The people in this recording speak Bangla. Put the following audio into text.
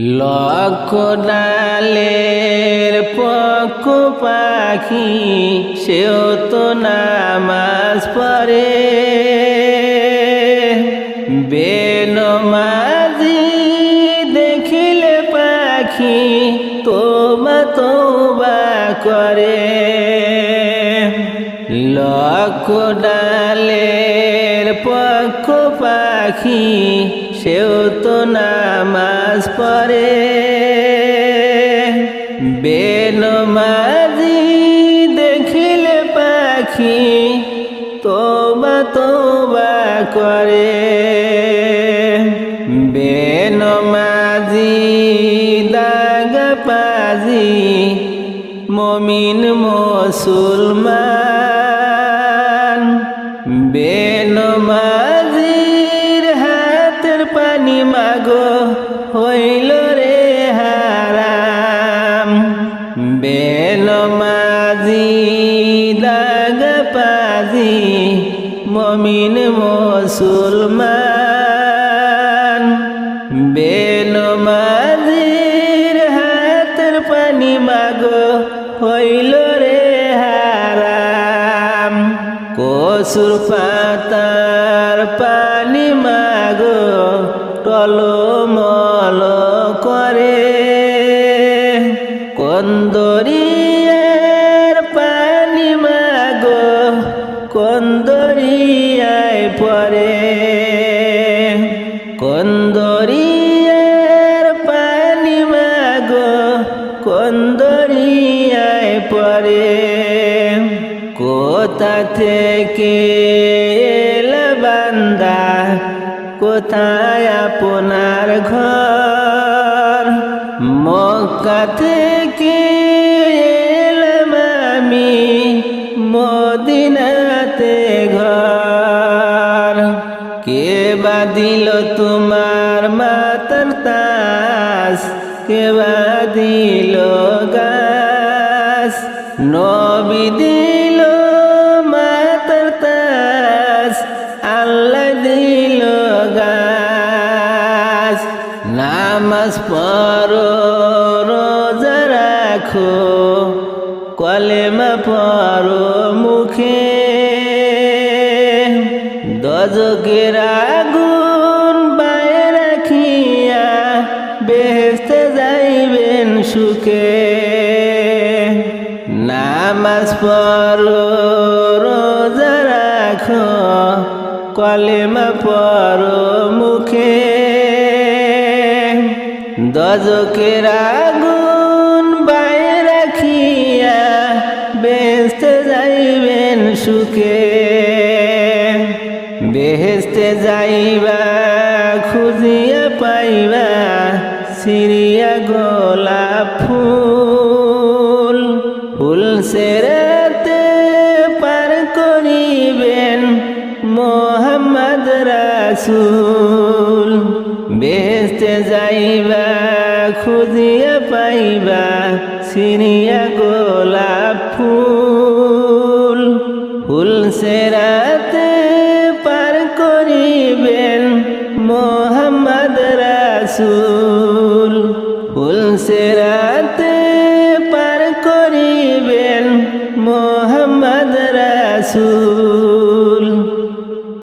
লক্ষ ডালের পাখি, সেও তো নামাজ পড়ে। বেনমাজি দেখিলে পাখি তোবা তোবা করে। লক্ষ ডালের পক্ষ পাখি, সেও তো নামাজ পড়ে বেনমাজি দেখিলে পাখি তোবা তোবা করে। বেনমাজি দাগা পাজি মমিন মুসলমান হইল রে হারাম। বেনমাজি দাগ পাজি, মমিন মুসলমান। বেনমাজির হাতের পানি মাগো, হইল রে হারাম। কসুর পাতার পানি মাগো, টলমল কন্দরিয়ার পানি মাগো কন্দরিয়ায় পরে কোথা থেকে বান্দা কোথায় আপনার ঘর? মক্কা থেকে বা দিল তোমার মাতার তাস কে বা দিল গাছ। নবী দিল মাতার তাস আল্লাহ দিল গাছ। নামাজ পড়ো, রোজা রাখো, কলেমা পড়ো, মুখে দজকের আগুন বায়ে রাখিয়া বেহেস্তে যাইবেন সুখে। নামাজ পড়ো, রোজা রাখো, কলেমা পড়ো মুখে। দজকের আগুন যাইবা, খুঁজিয়া পাইবা সিরিয়া গোলাপ ফুল। ফুল সেরাতে পার করিবেন মোহাম্মদ রাসুল। বেহেস্তে যাইবা, খুঁজিয়া পাইবা সিরিয়া গোলাপ ফুল। ফুল সেরাতে রসুল উলসেরাতে পার করিবেন মোহাম্মদ রসুল।